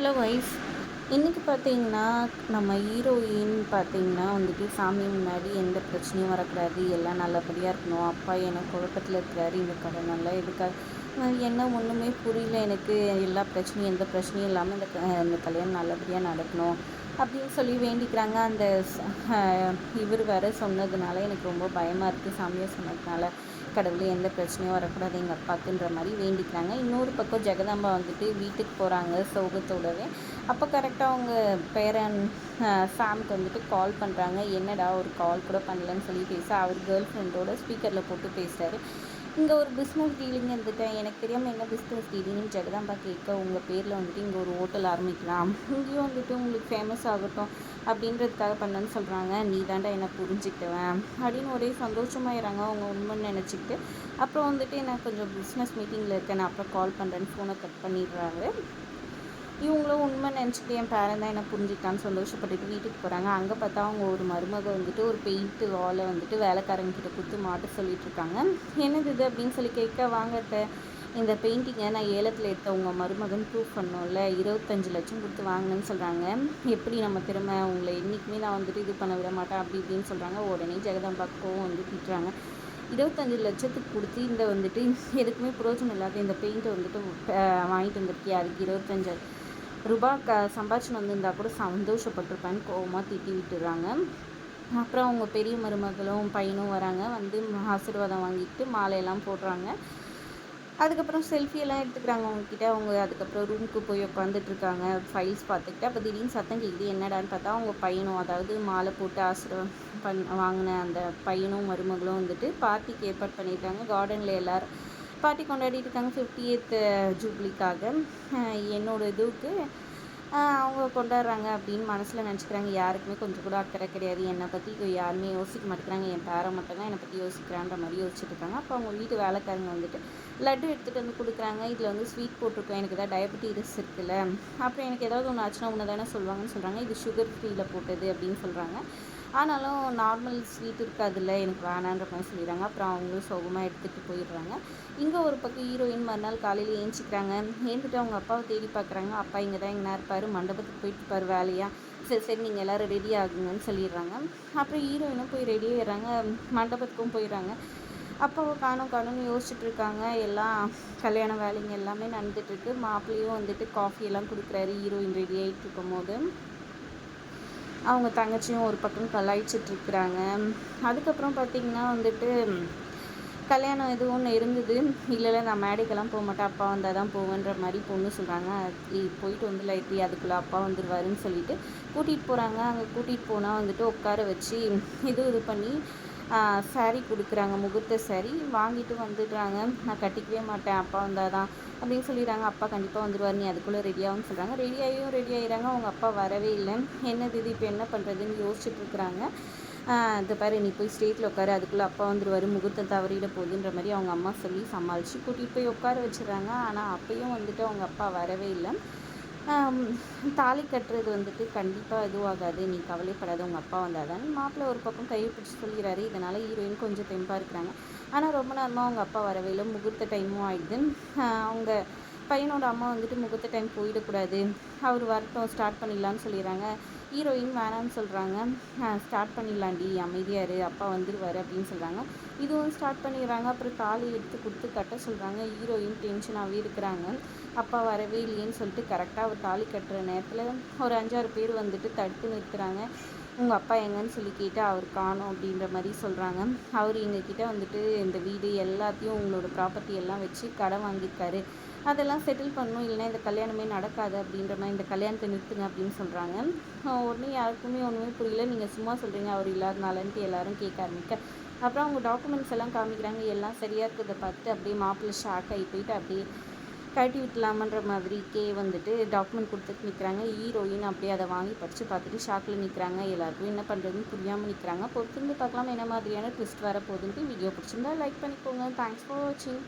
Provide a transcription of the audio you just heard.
Hello wife இன்றைக்கி பார்த்தீங்கன்னா நம்ம ஹீரோயின் பார்த்தீங்கன்னா வந்துட்டு சாமி முன்னாடி எந்த பிரச்சனையும் வரக்கூடாது. எல்லாம் நல்லபடியாக இருக்கணும். அப்பா எனக்கு குழப்பத்தில் இருக்கிறாரு. இந்த கடனெல்லாம் எதுக்காக? என்ன ஒன்றுமே புரியல. எனக்கு எல்லா பிரச்சனையும் எந்த பிரச்சனையும் இல்லாமல் இந்த இந்த கல்யாணம் நல்லபடியாக நடக்கணும் அப்படின்னு சொல்லி வேண்டிக்கிறாங்க. அந்த இவர் வேறு சொன்னதுனால எனக்கு ரொம்ப பயமாக இருக்குது சாமியை சொன்னதுனால. கடவுளே எந்த பிரச்சனையும் வரக்கூடாது. எங்கள் அப்பாக்குன்ற மாதிரி வேண்டிக்கிறாங்க. இன்னொரு பக்கம் ஜெகதாம்பா வந்துட்டு வீட்டுக்கு போகிறாங்க சோகத்தோடவே. அப்போ கரெக்டாக அவங்க பேரன் சாம்க்கு வந்துட்டு கால் பண்ணுறாங்க என்னடா ஒரு கால் கூட பண்ணலன்னு சொல்லி பேச அவர் கேர்ள் ஃப்ரெண்டோட ஸ்பீக்கரில் போட்டு பேசுகிறாரு இங்கே ஒரு பிஸ்னஸ் டீலிங் இருந்துட்டேன். எனக்கு தெரியாமல் என்ன பிஸ்னஸ் டீலிங்னு ஜெகதாம்பா கேட்க. உங்கள் பேரில் வந்துட்டு இங்கே ஒரு ஹோட்டல் ஆரம்பிக்கலாம். இங்கேயும் வந்துட்டு உங்களுக்கு ஃபேமஸ் ஆகட்டும் அப்படின்றதுக்காக பண்ணேன்னு சொல்கிறாங்க நீ தாண்டா என்னை புரிஞ்சுக்கிட்டவன். அப்படின்னு ஒரே சந்தோஷமாயிறாங்க அவங்க உண்மைன்னு நினச்சிக்கிட்டு. அப்புறம் வந்துட்டு நான் கொஞ்சம் பிஸ்னஸ் மீட்டிங்கில் இருக்கேன். நான் அப்புறம் கால் பண்ணுறேன்னு ஃபோனை கட் பண்ணிடுறாரு. இவங்களும் உண்மை நினச்சிட்டு என் பேரன் தான் என்ன புரிஞ்சுக்கிட்டான்னு சந்தோஷப்பட்டுட்டு வீட்டுக்கு போகிறாங்க அங்கே பார்த்தா அவங்க ஒரு மருமக வந்துட்டு ஒரு பெயிண்ட்டு வாலை வந்துட்டு வேலைக்காரங்க குத்து கொடுத்து மாட்ட சொல்லிட்டு இருக்காங்க. என்னது இது அப்படின்னு சொல்லி கேட்க வாங்கட்ட இந்த பெயிண்டிங்கை நான் ஏலத்தில் எடுத்த உங்கள் மருமகன் ப்ரூவ் பண்ணோம்ல இருபத்தஞ்சு லட்சம் கொடுத்து வாங்கினேன்னு சொல்கிறாங்க எப்படி நம்ம திறமை? உங்களை என்றைக்குமே நான் வந்துட்டு இது பண்ண விட மாட்டேன். அப்படி இப்படின்னு சொல்கிறாங்க உடனே ஜெகதாம்பாக்கவும் வந்து திட்டுறாங்க. இருபத்தஞ்சி லட்சத்துக்கு கொடுத்து இந்த வந்துட்டு எதுக்குமே பிரோஜனம் இல்லாத இந்த பெயிண்ட்டை வந்துட்டு வாங்கிட்டு வந்திருக்கியா? அதுக்கு இருபத்தஞ்சு ரூபா க சம்பாதிச்சுன்னு வந்திருந்தா கூட சந்தோஷப்பட்டிருப்பேன்னு கோவமாக திட்டி விட்டுறாங்க. அப்புறம் அவங்க பெரிய மருமகளும் பையனும் வராங்க. வந்து ஆசீர்வாதம் வாங்கிட்டு மாலையெல்லாம் போடுறாங்க. அதுக்கப்புறம் செல்ஃபியெல்லாம் எடுத்துக்கிறாங்க அவங்கக்கிட்ட அவங்க அதுக்கப்புறம் ரூமுக்கு போய் உட்காந்துட்ருக்காங்க ஃபைல்ஸ் பார்த்துக்கிட்டு. அப்போ திடீர்னு சத்தம் கேட்குது என்னடான்னு பார்த்தா அவங்க பையனும் அதாவது மாலை போட்டு ஆசீர்வாதம் பண் வாங்கின அந்த பையனும் மருமகளும் வந்துட்டு பார்ட்டிக்கு ஏற்பாடு பண்ணியிருக்காங்க. கார்டனில் எல்லோரும் பார்ட்டி கொண்டாடிட்டு இருக்காங்க ஃபிஃப்டி எய்த் ஜூப்ளிக்காக என்னோட இதுவுக்கு அவங்க கொண்டாடுறாங்க அப்படின்னு மனசில் நினச்சிக்கிறாங்க. யாருக்குமே கொஞ்சம் கூட அக்கறை கிடையாது. என்னை பற்றி யாருமே யோசிக்க மாட்டேங்கிறாங்க. என் பேரை மட்டும்தான் என்னை பற்றி யோசிக்கிறான்ற மாதிரி யோசிச்சுட்டு இருக்காங்க அப்போ அவங்க வீட்டு வேலைக்காரங்க வந்துட்டு லட்டு எடுத்துகிட்டு வந்து கொடுக்குறாங்க. இதில் வந்து ஸ்வீட் போட்டிருக்கோம். எனக்கு ஏதாவது டயபெட்டிஸ் இருக்குல்ல. அப்புறம் எனக்கு ஏதாவது ஒன்று ஆச்சுன்னா ஒன்று தானே சொல்லுவாங்கன்னு சொல்கிறாங்க இது சுகர் ஃப்ரீயில் போட்டது அப்படின்னு சொல்கிறாங்க ஆனாலும் நார்மல் ஸ்வீட் இருக்காதுல்ல எனக்கு வேணான்ற மாதிரி சொல்லிடுறாங்க. அப்புறம் அவங்களும் சோகமாக எடுத்துகிட்டு போயிடுறாங்க. இங்கே ஒரு பக்கம் ஹீரோயின் மறுநாள் காலையில் ஏஞ்சிக்கிறாங்க. ஏந்துட்டு அவங்க அப்பாவை தேடி பார்க்குறாங்க அப்பா இங்கே தான் எங்கே இருப்பார் மண்டபத்துக்கு போயிட்டு இருப்பார் வேலையாக சரி சரி நீங்கள் எல்லோரும் ரெடி ஆகுங்கன்னு சொல்லிடுறாங்க. அப்புறம் ஹீரோயினும் போய் ரெடி ஆயிடுறாங்க. மண்டபத்துக்கும் போயிடுறாங்க. அப்பாவை காணும் காணும்னு யோசிச்சுட்டு இருக்காங்க. எல்லாம் கல்யாண வேலைங்க எல்லாமே நடந்துகிட்ருக்கு மாப்பிள்ளையும் வந்துட்டு காஃபி எல்லாம் கொடுக்குறாரு. ஹீரோயின் ரெடி ஆகிட்டு இருக்கும் போது அவங்க தங்கச்சியும் ஒரு பக்கம் கலாய்ச்சிட்ருக்குறாங்க. அதுக்கப்புறம் பார்த்திங்கன்னா வந்துட்டு கல்யாணம் எதுவும் ஒன்று இருந்தது. இல்லைல்ல நான் மேடைக்கெல்லாம் போக மாட்டேன். அப்பா வந்தால் தான் போவேன்ற மாதிரி பொண்ணு சொல்கிறாங்க போயிட்டு வந்து லைட்லி அதுக்குள்ளே அப்பா வந்துடுவாருன்னு சொல்லிட்டு கூட்டிகிட்டு போகிறாங்க அங்கே கூட்டிகிட்டு போனால் வந்துட்டு உட்கார வச்சு இது இது பண்ணி சாரீ கொடுக்குறாங்க முகூர்த்த சாரீ வாங்கிட்டு வந்துடுறாங்க. நான் கட்டிக்கவே மாட்டேன் அப்பா வந்தால் தான் அப்படின்னு சொல்லிடுறாங்க. அப்பா கண்டிப்பாக வந்துடுவார் நீ அதுக்குள்ளே ரெடியாகும்னு சொல்கிறாங்க ரெடியாகியும் ரெடி ஆகிடுறாங்க அவங்க அப்பா வரவே இல்லை. என்னது இது இப்போ என்ன பண்ணுறதுன்னு யோசிச்சுட்டு இருக்கிறாங்க. இந்த பாரு நீ போய் ஸ்டேட்டில் உட்காரு. அதுக்குள்ளே அப்பா வந்துடுவார் முகூர்த்தம் தவறிட போகுதுன்ற மாதிரி அவங்க அம்மா சொல்லி சமாளித்து கூட்டிகிட்டு போய் உட்கார வச்சுறாங்க ஆனால் அப்பையும் வந்துட்டு அவங்க அப்பா வரவே இல்லை. தாலி கட்டுறது வந்துட்டு கண்டிப்பாக இதுவாகாது. நீ கவலைப்படாத உங்கள் அப்பா வந்தால் தான் மாப்பிள்ளை ஒரு பக்கம் கையை பிடிச்சி சொல்லிடுறாரு இதனால் ஹீரோயின் கொஞ்சம் தெம்பாக இருக்கிறாங்க. ஆனால் ரொம்ப நேரமாக அவங்க அப்பா வரவே இல்லை. முகூர்த்த டைமும் ஆகிடுது அவங்க பையனோட அம்மா வந்துட்டு முகூர்த்த டைம் போயிடக்கூடாது. அவர் வரட்டும் ஸ்டார்ட் பண்ணிடலான்னு சொல்லிடுறாங்க. ஹீரோயின் வேணான்னு சொல்கிறாங்க ஸ்டார்ட் பண்ணிடலாண்டி அமைதியார் அப்பா வந்துடுவார் அப்படின்னு சொல்கிறாங்க இதுவும் ஸ்டார்ட் பண்ணிடுறாங்க. அப்புறம் தாலி எடுத்து கொடுத்து கட்ட சொல்கிறாங்க ஹீரோயின் டென்ஷனாகவே இருக்கிறாங்க. அப்பா வரவே இல்லையேன்னு சொல்லிட்டு கரெக்டாக அவர் தாலி கட்டுற நேரத்தில் ஒரு அஞ்சாறு பேர் வந்துட்டு தடுத்து நிறுத்துகிறாங்க உங்கள் அப்பா எங்கன்னு சொல்லி கேட்டால் அவர் காணும் அப்படின்ற மாதிரி சொல்கிறாங்க அவர் எங்ககிட்ட வந்துட்டு இந்த வீடு எல்லாத்தையும் உங்களோட ப்ராப்பர்ட்டி எல்லாம் வச்சு கடன் வாங்கியிருக்காரு. அதெல்லாம் செட்டில் பண்ணணும் இல்லைன்னா இந்த கல்யாணமே நடக்காது அப்படின்ற மாதிரி இந்த கல்யாணத்தை நிறுத்துங்க அப்படின்னு சொல்கிறாங்க உடனே யாருக்குமே ஒன்றுமே புரியல. நீங்கள் சும்மா சொல்கிறீங்க அவர் இல்லாதனாலன்ட்டு எல்லாரும் கேட்க ஆரம்பிக்க. அப்புறம் அவங்க டாக்குமெண்ட்ஸ் எல்லாம் காமிக்கிறாங்க எல்லாம் சரியாக இருக்கிறத பார்த்து அப்படியே மாப்பிள்ளை ஷாக் ஆகி போயிட்டு அப்படியே கட்டி விட்டலாமன்ற கே வந்துட்டு டாக்குமெண்ட் கொடுத்துட்டு நிற்கிறாங்க ஹீரோயின் அப்படியே அதை வாங்கி படித்து பார்த்துட்டு ஷாக்கில் நிற்கிறாங்க எல்லாருக்கும் என்ன பண்ணுறதுன்னு புரியாமல் நிற்கிறாங்க பொறுத்திருந்து பார்க்கலாம் என்ன மாதிரியான ட்விஸ்ட் வர போகுதுன்ட்டு வீடியோ பிடிச்சிருந்தா லைக் பண்ணிக்கோங்க. தேங்க்ஸ் ஃபார் வாட்சிங்